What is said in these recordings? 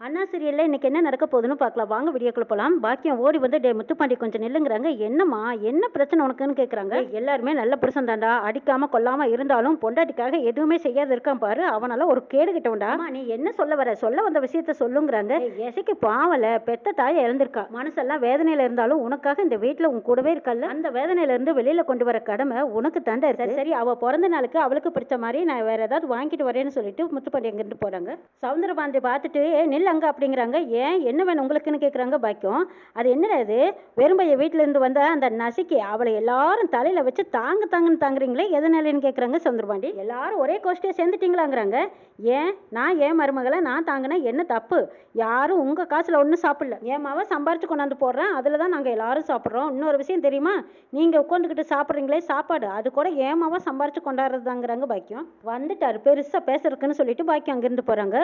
அண்ணா சீரியல்ல இன்னைக்கு என்ன நடக்க போகுதுன்னு பார்க்கலாம். வாங்க வீடியோக்குள்ள போலாம். பாக்கியம் ஓடி வந்து டே முத்துப்பாண்டி கொஞ்சம் நில்லுங்கிறாங்க. என்னம்மா? என்ன பிரச்சனை உனக்குன்னு கேக்குறாங்க? எல்லாருமே நல்ல புருஷன் தாண்டா அடிக்காம கொல்லாம இருந்தாலும் பொண்டாட்டிக்காக எதுவுமே செய்யாத இருக்கான் பாரு. அவனால ஒரு கேடு கிட்டவன்டா நீ என்ன சொல்ல வர? சொல்ல வந்த விஷயத்த சொல்லுங்கிறாங்க. எசைக்கு பாவல. பெத்த தாயை இழந்திருக்கா. மனசெல்லாம் வேதனையில இருந்தாலும் உனக்காக இந்த வீட்டுல உன் கூடவே இருக்கல்ல. அந்த வேதனையில இருந்து வெளியில கொண்டு வர கடமை உனக்கு தாண்டா இருக்கு. சரி அவ பிறந்த நாளுக்கு அவளுக்கு பிடிச்ச மாதிரி நான் வேற ஏதாவது வாங்கிட்டு வரேன்னு சொல்லிட்டு முத்துப்பாண்டி அங்கிருந்து போறாங்க? சவுந்தரபாண்டி பார்த்துட்டு "ஏய், நில்லு. அங்கே அப்படிங்கிறாங்க. ஏன்? என்ன வேணும்? உங்களுக்குன்னு கேட்குறாங்க பாக்கியம். அது என்னடா இது? வெறும்பைய வீட்டிலேருந்து வந்த அந்த நசுக்கி அவளை எல்லாரும் தலையில் வச்சு தாங்க தாங்கன்னு தாங்குறீங்களே? எதனாலன்னு கேட்குறாங்க சந்திரபாண்டி. எல்லாரும் ஒரே கோஷ்டியாக சேர்ந்துட்டீங்களாங்கிறாங்க. ஏன்? நான் ஏன் மருமகளை நான் தாங்கினா என்ன தப்பு? யாரும் உங்கள் காசில் ஒன்றும் சாப்பிடல. என் மாவை சம்பாரிச்சு கொண்டாந்து போடுறேன். அதில் தான் நாங்கள் எல்லாரும் சாப்பிட்றோம். இன்னொரு விஷயம் தெரியுமா? நீங்கள் உட்காந்துக்கிட்டு சாப்பிட்றீங்களே சாப்பாடு. அது கூட ஏன் மாவ சம்பாரிச்சு கொண்டாடுறதாங்கிறாங்க பாக்கியம். வந்துட்டார். பெருசாக பேசுறதுக்குன்னு சொல்லிட்டு பாக்கியம் அங்கேருந்து போகிறாங்க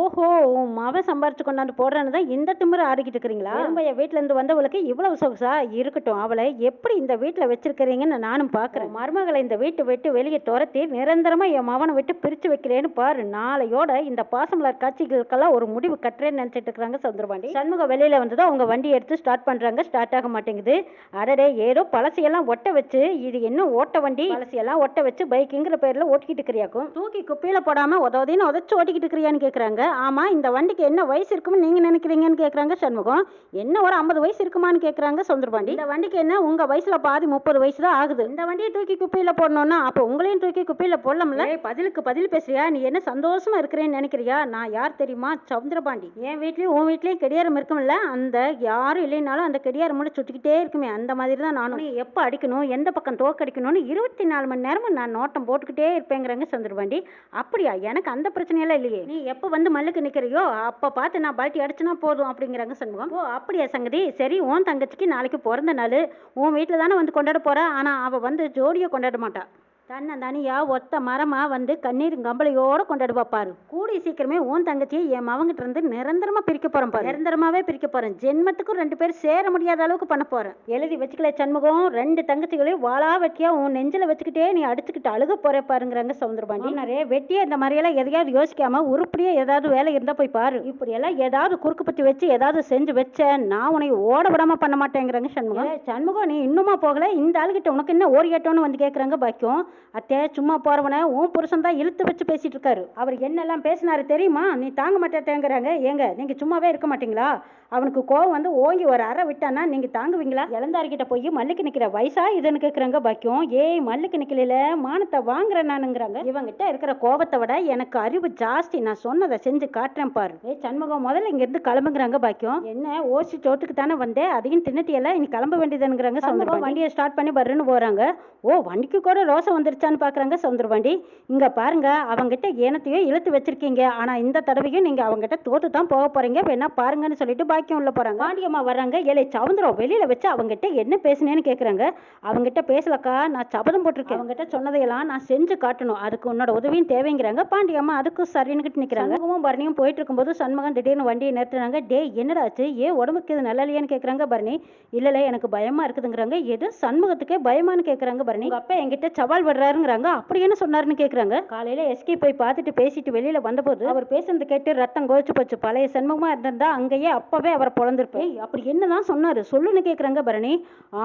ஓஹோ உன் மவ சம்பாரிச்சு கொண்டாந்து போடுறேன்னு தான் இந்த திமிரு ஆடிக்கிட்டு இருக்கிறீங்களா? திரும்ப வீட்டுல இருந்து வந்தவளுக்கு இவ்வளவு சொகுசா இருக்கட்டும். அவளை எப்படி இந்த வீட்டுல வச்சிருக்கிறீங்கன்னு நானும் பாக்குறேன். மருமகளை இந்த வீட்டை விட்டு வெளியே துரத்தி நிரந்தரமா என் மவனை விட்டு பிரிச்சு வைக்கிறேன்னு பாரு. நாளையோட இந்த பாசமலர் காட்சிகளுக்கெல்லாம் ஒரு முடிவு கட்டுறேன்னு நினைச்சிட்டு இருக்காங்க சவுந்தரபாண்டி சண்முகம் வெளியில வந்ததும் அவங்க வண்டி எடுத்து ஸ்டார்ட் பண்றாங்க. ஸ்டார்ட் ஆக மாட்டேங்குது. அடடே ஏதோ பழசையெல்லாம் ஒட்ட வச்சு இது என்ன ஓட்ட வண்டி? பழசையெல்லாம் ஒட்ட வச்சு பைக்குங்கிற பேர்ல ஓட்டிக்கிட்டு இருக்கிறியாக்கும். தூக்கி குப்பையில போடாம உதவுதின்னு உதச்சு ஓட்டிக்கிட்டு இருக்கிறியான்னு கேக்குறாங்க. ஆமா இந்த வண்டிக்கு என்ன வயசு இருக்கும்னு நீங்க நினைக்கிறீங்கன்னு கேக்குறாங்க சண்முகம். என்ன ஒரு ஐம்பது வயசு இருக்குமான்னு கேக்குறாங்க சவுந்தரபாண்டி இந்த வண்டிக்கு என்ன? உங்க வயசுல பாதி முப்பது வயசு தான் ஆகுது. இந்த வண்டியை தூக்கி குப்பையில போடணும்னா அப்ப உங்களையும் தூக்கி குப்பையில போடலாம்ல. பதிலுக்கு பதில் பேசுறியா? நீ என்ன சந்தோஷமா இருக்கிறேன்னு நினைக்கிறியா? நான் யார் தெரியுமா? சவுந்தரபாண்டி. என் வீட்லயும் உன் வீட்லயும் கடியாரம் இருக்கும்ல? அந்த யாரும் இல்லைனாலும் அந்த கடியாரம் மட்டும் சுத்திக்கிட்டே இருக்குமே. அந்த மாதிரி தான் நானும் எப்போ அடிக்கணும்? எந்த பக்கம் தோக்கடிக்கணும்னு இருபத்தி நாலு மணி நேரமும் நான் நோட்டம் போட்டுக்கிட்டே இருப்பேங்கிறாங்க சவுந்தரபாண்டி. அப்படியா? எனக்கு அந்த பிரச்சனையெல்லாம் இல்லையே. நீ எப்போ வந்து மல்லுக்கு நிக்கிறியோ அப்போ பார்த்து நான் பல்ட்டி அடிச்சுனா போதும் அப்படிங்கிறாங்க சண்முகம். ஓ அப்படியா சங்கதி? சரி உன் தங்கச்சிக்கு நாளைக்கு பிறந்த நாள். உன் வீட்டில் தானே வந்து கொண்டாட போறா? ஆனா அவ வந்து ஜோடியை கொண்டாட மாட்டா. தன்னை தனியா ஒத்த மரமா வந்து கண்ணீர் கம்பளையோட கொண்டாடுவா பாரு கூடிய சீக்கிரமே உன் தங்கச்சியை என் மவங்கிட்ட இருந்து நிரந்தரமா பிரிக்க போறேன் பாரு. நிரந்தரமாவே பிரிக்க போறேன். ஜென்மத்துக்கும் ரெண்டு பேரும் சேர முடியாத அளவுக்கு பண்ண போறேன். எழுதி வச்சுக்கல சண்முகம் ரெண்டு தங்கச்சிகளையும் வாளா வெட்டியா உன் நெஞ்சில வச்சுக்கிட்டே நீ அடிச்சுக்கிட்டு அழுக போற பாருங்கிறாங்க சவுந்தரபாண்டி. நிறைய வெட்டியா இந்த மாதிரியெல்லாம் எதையாவது யோசிக்காம உருப்படியா ஏதாவது வேலை இருந்தா போய் பாரு. இப்படி எல்லாம் ஏதாவது குறுக்கு பத்தி வச்சு ஏதாவது செஞ்சு வச்ச நான் உன்னை ஓட விடாம பண்ண மாட்டேங்கிறாங்க சண்முகம். சண்முகம் நீ இன்னுமா போகல? இந்த ஆளுகிட்ட உனக்கு என்ன ஓடியாட்டோன்னு வந்து கேக்குறாங்க பாக்கியம். அத்தே சும்மா போறவன உன் புருஷன் தான் இழுத்து வச்சு பேசிட்டு இருக்காரு. அவர் என்னெல்லாம் பேசினாரு தெரியுமா? நீ தாங்க மாட்டேங்கிறாங்க ஏங்க நீங்க சும்மாவே இருக்க மாட்டீங்களா? அவனுக்கு கோவம் வந்து ஓங்கி ஒரு அறை விட்டானா நீங்க தாங்குவீங்களா? இளந்தார்கிட்ட போய் மல்லுக்கு நிக்கிற வயசா இதுன்னு கேட்குறாங்க பாக்கியம். ஏய் மல்லுக்கு நிற்கல மானத்தை வாங்குறேன் நானுங்கிறாங்க. இவங்கிட்ட இருக்கிற கோபத்தை விட எனக்கு அறிவு ஜாஸ்தி. நான் சொன்னதை செஞ்சு காட்டுறேன் பாரு. ஏ சண்முகம் முதல்ல இங்க இருந்து கிளம்புங்கிறாங்க பாக்கியம். என்ன ஓசி சோத்துக்கு தானே வந்தேன் அதையும் தின்னுட்டியெல்லாம் இனி கிளம்ப வேண்டியதுங்கிறாங்க சண்முகம் வண்டியை ஸ்டார்ட் பண்ணி வர்றேன்னு போறாங்க. ஓ வண்டிக்கு கூட ரோசம் வந்துருச்சான்னு பார்க்குறாங்க சவுந்தரபாண்டி இங்கே பாருங்க அவங்ககிட்ட ஏனத்தையோ இழுத்து வச்சிருக்கீங்க. ஆனால் இந்த தடவையும் நீங்கள் அவங்ககிட்ட தோற்று தான் போக போகிறீங்க வேணா பாருங்கன்னு சொல்லிட்டு பாக்கியம் உள்ள போகிறாங்க பாண்டியம்மா வர்றாங்க. ஏழை சவுந்தரம் வெளியில் வச்சு அவங்ககிட்ட என்ன பேசுனேன்னு கேட்குறாங்க அவங்ககிட்ட பேசலக்கா நான் சபதம் போட்டிருக்கேன். அவங்ககிட்ட சொன்னதையெல்லாம் நான் செஞ்சு காட்டணும். அதுக்கு உன்னோட உதவியும் தேவைங்கிறாங்க. பாண்டியம்மா அதுக்கும் சரின்னுக்கிட்டு நிற்கிறாங்க சண்முகமும் பரணியும் போயிட்டு இருக்கும்போது சண்முகம் திடீர்னு வண்டியை நிறுத்துறாங்க டே என்னடா ஆச்சு? ஏன் உடம்புக்கு இது நல்லா இல்லையான்னு கேக்குறாங்க பரணி. இல்லை எனக்கு பயமாக இருக்குதுங்கிறாங்க. எது? சண்முகத்துக்கே பயமான்னு கேட்குறாங்க பரணி. அப்போ என்கிட்ட சவால் விடுறாருங்கிறாங்க அப்படி என்ன சொன்னாருன்னு கேக்குறாங்க. காலையில எஸ்கே போய் பார்த்துட்டு பேசிட்டு வெளியில வந்தபோது அவர் பேசுனது கேட்டு ரத்தம் கோச்சு போச்சு. பழைய சண்முகமா இருந்திருந்தா அங்கேயே அப்பவே அவர் பொழந்திருப்பேன். அப்படி என்னதான் சொன்னாரு? சொல்லுன்னு கேக்குறாங்க பரணி.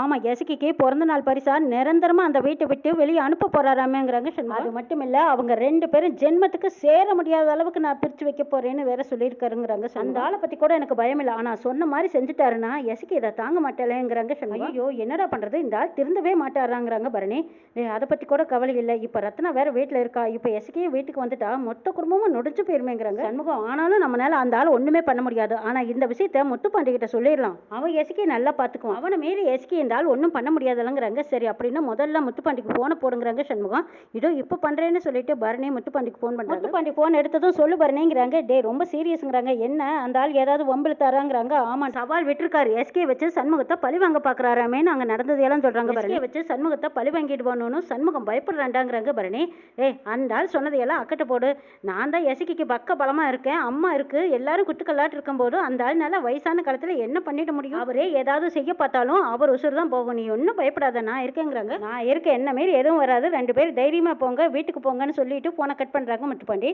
ஆமா எசக்கிக்கு பிறந்த நாள் பரிசா நிரந்தரமா அந்த வீட்டை விட்டு வெளியே அனுப்ப போறாராமேங்கிறாங்க. அது மட்டும் இல்ல அவங்க ரெண்டு பேரும் ஜென்மத்துக்கு சேர முடியாத அளவுக்கு நான் பிரிச்சு வைக்க போறேன்னு வேற சொல்லியிருக்காருங்கிறாங்க அந்த ஆளை பத்தி கூட எனக்கு பயம் இல்லை. ஆனா சொன்ன மாதிரி செஞ்சுட்டாருன்னா எசக்கி இதை தாங்க மாட்டேலேங்கிறாங்க சண்முகம். ஐயோ என்னடா பண்றது? இந்த ஆள் திருந்தவே மாட்டாராங்கிறாங்க பரணி. அதை பத்தி கூட கவலை இல்லை. இப்ப ரத்னா வேற வீட்டுல இருக்கா? இப்ப எசக்கியே வீட்டுக்கு வந்துட்டா மொத்த குடும்பமும் நொடிச்சு போயிருமேங்கிறாங்க சண்முகம் ஆனாலும் நம்மளால அந்த ஆள் ஒண்ணுமே பண்ண முடியாது. ஆனா இந்த விஷயத்த முத்துப்பாண்டி கிட்ட சொல்லிடலாம். அவன் எஸ்கே நல்லா பாத்துக்குவான். அவனை மீறி எஸ்கே இந்த ஆள் ஒன்றும் பண்ண முடியாதுலங்கிறாங்க. சரி அப்படின்னா முதல்ல முத்துப்பாண்டிக்கு போன போடுங்கிறாங்க சண்முகம். இதோ இப்போ பண்றேன்னு சொல்லிட்டு பரணி முத்துப்பாண்டிக்கு ஃபோன் பண்றாங்க முத்துப்பாண்டி ஃபோன் எடுத்ததும் சொல்லு பரணிங்கிறாங்க. டே ரொம்ப சீரியஸ்ங்கிறாங்க என்ன? அந்த ஆள் ஏதாவது வம்பில் தராங்கிறாங்க. ஆமா. சவால் விட்டுருக்காரு. எஸ்கே வச்சு சண்முகத்தை பழி வாங்க பாக்குறாராமேன்னு அங்க நடந்ததையெல்லாம் சொல்றாங்க பரணி. வச்சு சண்முகத்தை பழி வாங்கிட்டு போகணும்னு சண்முகம் பயப்படுறாண்டாங்கிறாங்க பரணி. ஏய் அந்த ஆள் சொன்னதையெல்லாம் அக்கட்ட போடு. நான் தான் எசக்கிக்கு பக்க பலமா இருக்கேன். அம்மா இருக்கு. எல்லாரும் குட்டுக்கல்லாட்டு இருக்கும்போது அந்த ஆள் நல்லா வயசான காலத்துல என்ன பண்ணிட முடியும்? அவரே ஏதாவது செய்ய பார்த்தாலும் அவர் உசுறு தான் போகும். நீ ஒன்றும் பயப்படாத நான் இருக்கேங்கிறாங்க. நான் இருக்க என்ன மாரி எதுவும் வராது. ரெண்டு பேரும் தைரியமா போங்க வீட்டுக்கு போங்கன்னு சொல்லிட்டு போனை கட் பண்றாங்க மட்டுப்பாண்டி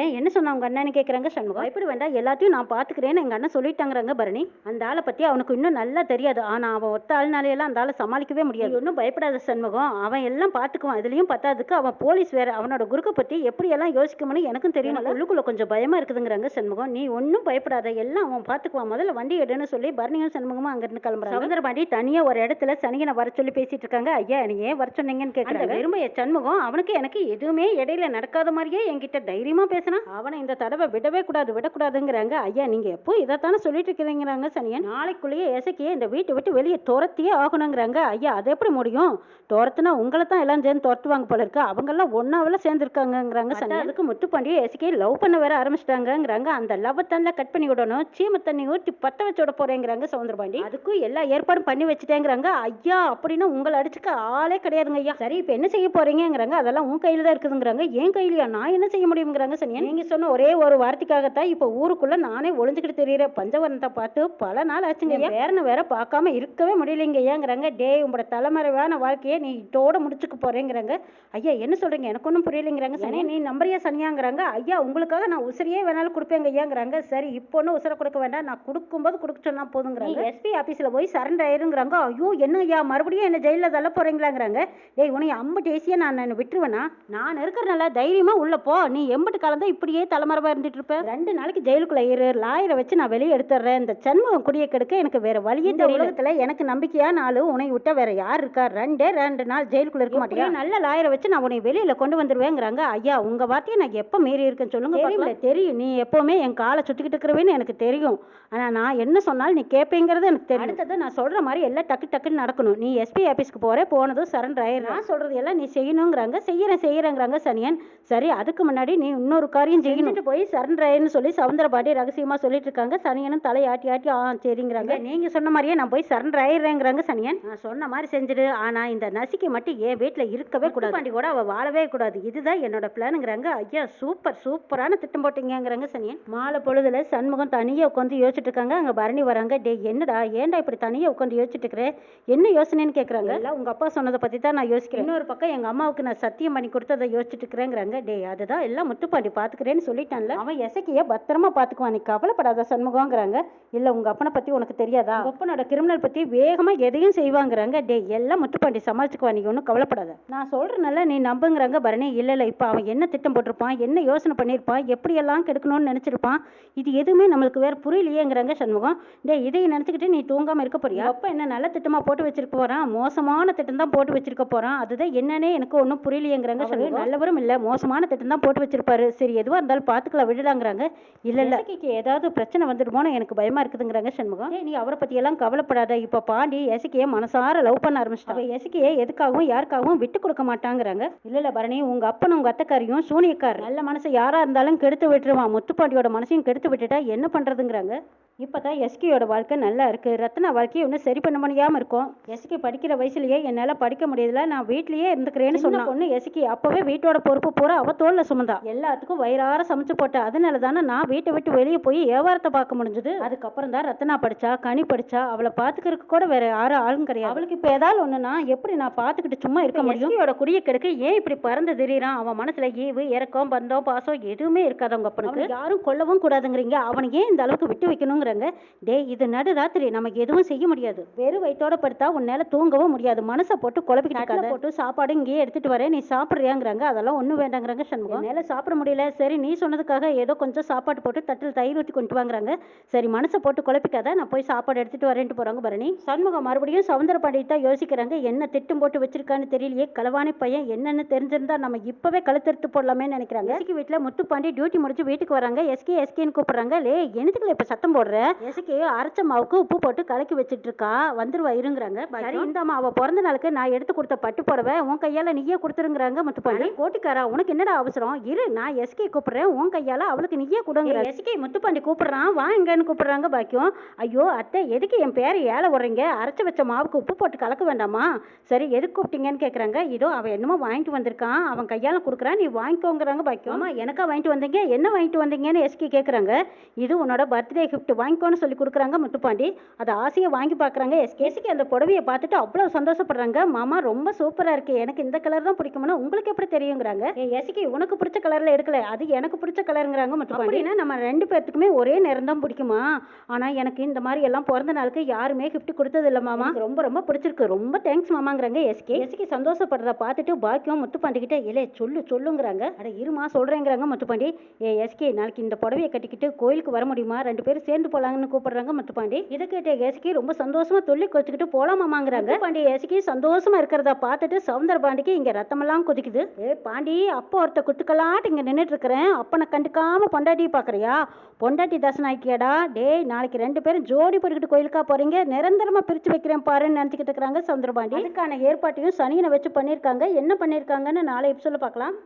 ஏன் என்ன சொன்னா உங்க அண்ணன்னு கேட்குறாங்க சண்முகம். பயப்பட வேண்டாம் எல்லாத்தையும் நான் பார்த்துக்கிறேன்னு எங்க அண்ணன் சொல்லிட்டாங்கிறாங்க பரணி. அந்த ஆளை பத்தி அவனுக்கு இன்னும் நல்லா தெரியாது. ஆனால் அவன் ஒத்த ஆள்னாலையெல்லாம் அந்த ஆளை சமாளிக்கவே முடியாது. ஒன்றும் பயப்படாத சண்முகம். அவன் எல்லாம் பார்த்துக்குவான். இதுலயும் பத்தாததுக்கு அவன் போலீஸ் வேற அவனோட குறுக்க பத்தி எப்படியெல்லாம் யோசிக்கணும்னு எனக்கும் தெரியும். உள்ளுக்குள்ள கொஞ்சம் பயமா இருக்குதுங்கிறாங்க சண்முகம். நீ ஒன்றும் பயப்படாத எல்லாம் அவன் பார்த்துக்குவான் முதல்ல வண்டி எடுன்னு சொல்லி பரணியும் சண்முகமும் அங்கிருந்து கிளம்புறாங்க. சமுதிரபாண்டி தனியா ஒரு இடத்துல சனிகனை வர சொல்லி பேசிட்டு இருக்காங்க. ஐயா நீ ஏன் வர சொன்னீங்கன்னு கேட்குறாங்க வெறுமைய சண்முகம் அவனுக்கு எனக்கு எதுவுமே இடையில நடக்காத மாதிரியே என்கிட்ட தைரியமா பேசினான் அவனை இந்த தடவை விடவே கூடாது விடக்கூடாதுங்கிறாங்க. ஐயா நீங்க எப்போ இதைத்தானே சொல்லிட்டு இருக்கிறீங்கிறாங்க சனியன். நாளைக்குள்ளேயே எசக்கியே இந்த வீட்டை விட்டு வெளியே துரத்தியே ஆகணுங்கிறாங்க. ஐயா அது எப்படி முடியும்? துரத்துனா உங்களை தான் எல்லாம் சேர்ந்து துரத்துவாங்க போல இருக்கு. அவங்கெல்லாம் ஒன்னாவில் சேர்ந்துருக்காங்கங்கிறாங்க அதுக்கு முத்துப்பாண்டியை எசக்கியை லவ் பண்ண வேற ஆரம்பிச்சிட்டாங்கங்கிறாங்க. அந்த லவ் தண்ணில் கட் பண்ணி விடணும். சீம தண்ணி ஊற்றி பத்த வச்சு விட போறேங்கிறாங்க சவுந்தரபாண்டி. அதுக்கும் எல்லா ஏற்பாடும் பண்ணி வச்சுட்டேங்கிறாங்க. ஐயா அப்படின்னு உங்களை அடிச்சுக்க ஆளே கிடையாதுங்க ஐயா. சரி இப்போ என்ன செய்ய போறீங்கங்கிறாங்க. அதெல்லாம் உன் கையில தான் இருக்குதுங்கிறாங்க. ஏன் கையிலயா? நான் என்ன செய்ய முடியுங்கிறாங்க சனியன் நீங்க சொன்ன ஒரே ஒரு வார்த்தைக்காகத்தான் இப்போ ஊருக்குள்ள நானே ஒளிஞ்சுக்கிட்டு தெரியுறேன். பஞ்சவரத்தை பார்த்து பல நாள் ஆச்சுங்க ஐயா. வேறன்னு வேற பார்க்காம இருக்கவே முடியலைங்க ஐயாங்கிறாங்க. டேய் உங்களோட தலைமறைவான வாழ்க்கையை நீ இதோட முடிச்சுக்க போறேங்கிறாங்க ஐயா என்ன சொல்றீங்க? எனக்கு ஒன்றும் புரியலைங்கிறாங்க. சனி நீ நம்புறியா சனியாங்கிறாங்க. ஐயா உங்களுக்காக நான் உசிரியே வேணாலும் கொடுப்பேங்க ஐயாங்கிறாங்க. சரி இப்போ ஒன்றும் உசுரை கொடுக்க வேண்டாம். நான் கொடுக்கும்போது கொடுக்க சொன்னா போதுங்கிறாங்க. எஸ்பி ஆஃபீஸில் போய் சரண்டர் ஆயிருங்கிறாங்க. ஐயோ என்ன ஐயா? மறுபடியும் என்ன ஜெயிலில் தள்ள போறீங்களாங்கிறாங்க. டேய் உன்னை அம்பட்டு ஏசியா நான் என்ன விட்டுருவேனா? நான் இருக்கிறனால தைரியமா உள்ள போ. நீ எம்பட்டு காலம் தான் இப்படியே தலைமறைவா இருந்துட்டு இருப்ப. ரெண்டு நாளைக்கு ஜெயிலுக்குள்ள இரு. லாயரை வச்சு நான் வெளியே எடுத்துடுறேன் இந்த சண்முகம் குடிய கெடுக்க எனக்கு வேற வழியே தெரியல. உலகத்துல எனக்கு நம்பிக்கையான ஆளு உன்னை விட்டா வேற யார் இருக்கா? ரெண்டே ரெண்டு நாள் ஜெயிலுக்குள்ள இருக்க மாட்டியா? நல்ல லாயரை வச்சு நான் உன்னை வெளியில கொண்டு வந்துருவேங்கிறாங்க. ஐயா உங்க வார்த்தையை நான் எப்ப மீறி இருக்கேன்னு சொல்லுங்க தெரியல தெரியும். நீ எப்பவுமே என் காலை சுத்திக்கிட்டு இருக்கிறவேன்னு எனக்கு தெரியும். ஆனா நான் என்ன சொன்னாலும் நீ கேட்பேங்கிறது எனக்கு தெரியும். அடுத்தது நான் சொல்ற மாதிரி எல்லாம் டக்கு டக்குன்னு நடக்கணும். நீ எஸ்பி ஆபீஸ்க்கு போற போனதும் சரண்டர் ஆயிரு நான் சொல்றது எல்லாம் நீ செய்யணுங்கிறாங்க. செய்யறேன் செய்யறேங்கிறாங்க சனியன். சரி அதுக்கு முன்னாடி நீ இன்னொரு காரியம் செய்யணும். போய் சரண்டர் ஆயிருன்னு சொல்லி சவுந்தரபாடி ரகசியமா சொல்லிட்டு இருக்காங்க. சனியனும் தலை ஆட்டி ஆட்டி ஆ சரிங்கிறாங்க. நீங்க சொன்ன மாதிரியே நான் போய் சரண்டர் ஆயிடுறேங்கிறாங்க சனியன். நான் சொன்ன மாதிரி செஞ்சுடு. ஆனா இந்த நசிக்கை மட்டும் என் வீட்டுல இருக்கவே கூடாது. பாண்டி கூட அவ வாழவே கூடாது. இதுதான் என்னோட பிளானுங்கிறாங்க. ஐயா சூப்பர் சூப்பரான திட்டம் போட்டீங்கங்கிறாங்க சனியன். மாலை பொழுதுல சண்முகம் தனியா உட்காந்து யோசிச்சுட்டு இருக்காங்க. அங்க பரணி வராங்க. டே என்னடா ஏன்டா இப்படி தனியா உட்காந்து யோசிச்சுட்டு இருக்கிற? என்ன யோசனைன்னு கேக்குறாங்க. எல்லாம் உங்க அப்பா சொன்னதை பத்தி தான் நான் யோசிக்கிறேன். இன்னொரு பக்கம் எங்க அம்மாவுக்கு நான் சத்தியம் பண்ணி கொடுத்ததை யோசிச்சுட்டு இருக்கிறேங்கிறாங்க. டே அதுதான் எல்லாம் முத்துப்பாண்டி பாத்துக்கிறேன்னு சொல்லிட்டான்ல. அவன் எசக்கிய பத்திரமா பாத்துக்குவான். நீ கவலைப்படாத சண்முகங்கிறாங்க. இல்ல உங்க அப்பனை பத்தி உனக்கு தெரியாதா? அப்பனோட கிரிமினல் பத்தி வேகமா எதையும் செய்வாங்கிறாங்க. டே எல்லாம் முத்துப்பாண்டி சமாளிச்சுக்குவா. நீ ஒன்றும் கவலைப்படாத. நான் சொல்றேன்ல நீ நம்புங்கிறாங்க பரணி. இல்ல இல்ல இப்ப அவன் என்ன திட்டம் போட்டிருப்பான் என்ன யோசனை பண்ணியிருப்பான் எப்படியெல்லாம் கெடுக்கணும்னு நினைச்சிருப்பான் இது எதுவுமே நம்மளுக்கு வேற புரியலையேங்கிறாங்க சண்முகம். டே இதை நினைச்சுக்கிட்டு நீ தூங்காம இருக்க போறியா? அப்ப என்ன நல்ல திட்டமா போட்டு வச்சிருக்க போறான்? மோசமான திட்டம் தான் போட்டு வச்சிருக்க போறான். அதுதான் என்னன்னே எனக்கு ஒன்றும் புரியலையேங்கிறாங்க சண்முகம். நல்லவரும் இல்ல மோசமான திட்டம் தான் போட்டு வச்சிருப்பாரு. சரி எதுவா இருந்தாலும் பாத்துக்கலாம் விடலாங்கிறாங்க. இல்ல இல்ல. ஏதாவது பிரச்சனை வந்துடுமோன்னு எனக்கு பயமா இருக்குதுங்கிறாங்க சண்முகம். நீ அவரை பத்தி எல்லாம் கவலைப்படாத. இப்ப பாண்டி எசக்கிய மனசார லவ் பண்ண ஆரம்பிச்சிட்டா அவ எசக்கிய எதுக்காகவும் யாருக்காகவும் விட்டு கொடுக்க மாட்டாங்கிறாங்க. இல்ல இல்ல பரணி உங்க அப்பனும் உங்க அத்தைக்காரியும் சூனியக்கார் நல்ல மனசு யாரா இருந்தாலும் கெடுத்து விட்டுருவான். முத்துப்பாண்டியோட மனசையும் கெடுத்து விட்டுட்டா என்ன பண்றதுங்கிறாங்க? இப்பதான் எஸ்கியோட வாழ்க்கை நல்லா இருக்கு. ரத்னா வாழ்க்கையை இன்னும் சரி பண்ண முடியாம இருக்கும். எஸ்கி படிக்கிற வயசுலயே என்னால படிக்க முடியல நான் வீட்லயே இருந்துக்கிறேன்னு சொன்ன பொண்ணு எஸ்கி அப்பவே வீட்டோட பொறுப்பு பூரா அவ தோல்ல சுமந்தா. எல்லாத்துக்கும் வயிறார சமைச்சு போட்ட அதனால தானே நான் வீட்டை விட்டு வெளியே போய் வியாபாரத்தை பார்க்க முடிஞ்சது. அதுக்கப்புறம் தான் ரத்னா படிச்சா கனி படிச்சா அவளை பாத்துக்கிறதுக்கு கூட வேற யாரும் ஆளும் கிடையாது. அவளுக்கு இப்ப ஏதாவது ஒண்ணுனா எப்படி நான் பாத்துக்கிட்டு சும்மா இருக்க முடியும்? எஸ்கியோட குடிய கெடுக்க ஏன் இப்படி பறந்து திரியறான்? அவன் மனசுல ஈவு இறக்கம் பந்தம் பாசம் எதுவுமே இருக்காது அவங்க அப்பனுக்கு. யாரும் கொல்லவும் கூடாதுங்கிறீங்க. அவனை ஏன் இந்த அளவுக்கு விட்டு வைக்கணுங்கிறாங்க டேய் இது நடு ராத்திரி நமக்கு எதுவும் செய்ய முடியாது. வெறும் வயிற்றோட படுத்தா உன்னால தூங்கவும் முடியாது. மனசை போட்டு குழப்பிக்கிட்டு போட்டு சாப்பாடு இங்கேயே எடுத்துட்டு வரேன். நீ சாப்பிட்றியாங்கிறாங்க. அதெல்லாம் ஒன்றும் வேண்டாங்கிறாங்க சண்முகம். என்னால சாப்பிட முடியல. சரி நீ சொன்னதுக்காக ஏதோ கொஞ்சம் சாப்பாடு போட்டு தட்டில் தயிர் ஊற்றி கொண்டு வாங்குறாங்க. சரி மனசை போட்டு குழப்பிக்காத. நான் போய் சாப்பாடு எடுத்துட்டு வரேன்ட்டு போறாங்க பரணி. சண்முகம் மறுபடியும் சவுந்தர தான் யோசிக்கிறாங்க. என்ன திட்டம் போட்டு வச்சிருக்கான்னு தெரியலையே. களவாணி பையன் என்னன்னு தெரிஞ்சிருந்தா நம்ம இப்பவே கழுத்தெடுத்து போடலாமே நினைக்கிறாங்க. எஸ்கி வீட்டில் முத்துப்பாண்டி டியூட்டி முடிச்சு வீட்டுக்கு வராங்க. எஸ்கே எஸ்கேன்னு கூப்பிடுறாங்க. லே எனத்துக்குள்ள இப்போ சத்தம் போடுற? போடுற எசுக்கு அரைச்ச மாவுக்கு உப்பு போட்டு கலக்கி வச்சிட்டு இருக்கா வந்துருவா இருங்கிறாங்க. சரி இந்தாம்மா அவ பிறந்த நாளுக்கு நான் எடுத்து கொடுத்த பட்டு புடவை உன் கையால நீயே கொடுத்துருங்கிறாங்க முத்துப்பாண்டி கோட்டிக்காரா உனக்கு என்னடா அவசரம்? இரு நான் எஸ்கே கூப்பிடுறேன். உன் கையால அவளுக்கு நீயே கொடுங்க எஸ்கே முத்துப்பாண்டி கூப்பிடுறான். வா இங்கன்னு கூப்பிடுறாங்க பாக்கியம் ஐயோ அத்தை எதுக்கு என் பேரை ஏழை விடுறீங்க அரைச்சு வச்ச மாவுக்கு உப்பு போட்டு கலக்க வேண்டாமா? சரி எதுக்கு கூப்பிட்டீங்கன்னு கேட்குறாங்க இதோ அவன் என்னமோ வாங்கிட்டு வந்திருக்கான். அவன் கையால கொடுக்குறான் நீ வாங்கிக்கோங்கிறாங்க பாக்கியம் எனக்கா வாங்கிட்டு வந்தீங்க? என்ன வாங்கிட்டு வந்தீங்கன்னு எஸ்கே கேட்குறாங்க இது உன்னோட பர்த்டே கிஃப்ட். வாங்கிக்கோன்னு சொல்லி கொடுக்குறாங்க முத்துப்பாண்டி. அதை ஆசையை வாங்கி பார்க்குறாங்க. எஸ்கே எஸ்கே அந்த புடவையை பார்த்துட்டு அவ்வளோ சந்தோஷப்படுறாங்க. மாமா ரொம்ப சூப்பராக இருக்கு. எனக்கு இந்த கலர் தான் பிடிக்கும்னு உங்களுக்கு எப்படி தெரியுங்கிறாங்க. எஸ்கே உனக்கு பிடிச்ச கலரில் எடுக்கல. அது எனக்கு பிடிச்ச கலருங்கிறாங்க முத்துப்பாண்டி. அப்படின்னா நம்ம ரெண்டு பேர்த்துக்குமே ஒரே நிறம் தான் பிடிக்குமா? ஆனால் எனக்கு இந்த மாதிரி எல்லாம் பிறந்த நாளுக்கு யாருமே கிஃப்ட் கொடுத்தது இல்லை மாமா. ரொம்ப ரொம்ப பிடிச்சிருக்கு. ரொம்ப தேங்க்ஸ் மாமாங்கிறாங்க எஸ்கே. எஸ்கே சந்தோஷப்படுறத பார்த்துட்டு பாக்கியம் முத்துப்பாண்டி கிட்ட இலே சொல்லு சொல்லுங்கிறாங்க. அட இருமா சொல்றேங்கிறாங்க முத்துப்பாண்டி. ஏ எஸ்கே நாளைக்கு இந்த புடவையை கட்டிக்கிட்டு கோயிலுக்கு வர முடியுமா? ரெண்டு பேரும் சேர்ந்து போலாங்கன்னு கூப்பிடுறாங்க. முத்துப்பாண்டி இதை கேட்ட எஸ்கே ரொம்ப சந்தோஷமா சொல்லி கொச்சுக்கிட்டு போலாமாமாங்கிறாங்க. பாண்டி எஸ்கே சந்தோஷமா இருக்கிறத பார்த்துட்டு சவுந்தர பாண்டிக்கு இங்க ரத்தமெல்லாம் கொதிக்குது. ஏ பாண்டி அப்போ ஒருத்த குத்துக்கலாட்டு இங்க நின்றுட்டு இருக்கிறேன் அப்பனை கண்டுக்காம பொண்டாட்டி பாக்குறியா பொண்டாட்டி ஆக்கியாடா டேய் நாளைக்கு ரெண்டு பேரும் ஜோடி போட்டுக்கிட்டு கோயிலுக்கா போறீங்க. நிரந்தரமா பிரிச்சு வைக்கிறேன் பாருன்னு நினைச்சுக்கிட்டு இருக்கிறாங்க சவுந்தரபாண்டி அதுக்கான ஏற்பாட்டையும் சனியனை வச்சு பண்ணியிருக்காங்க. என்ன பண்ணியிருக்காங்கன்னு நாளை எபிசோட பார்க்கலாம்.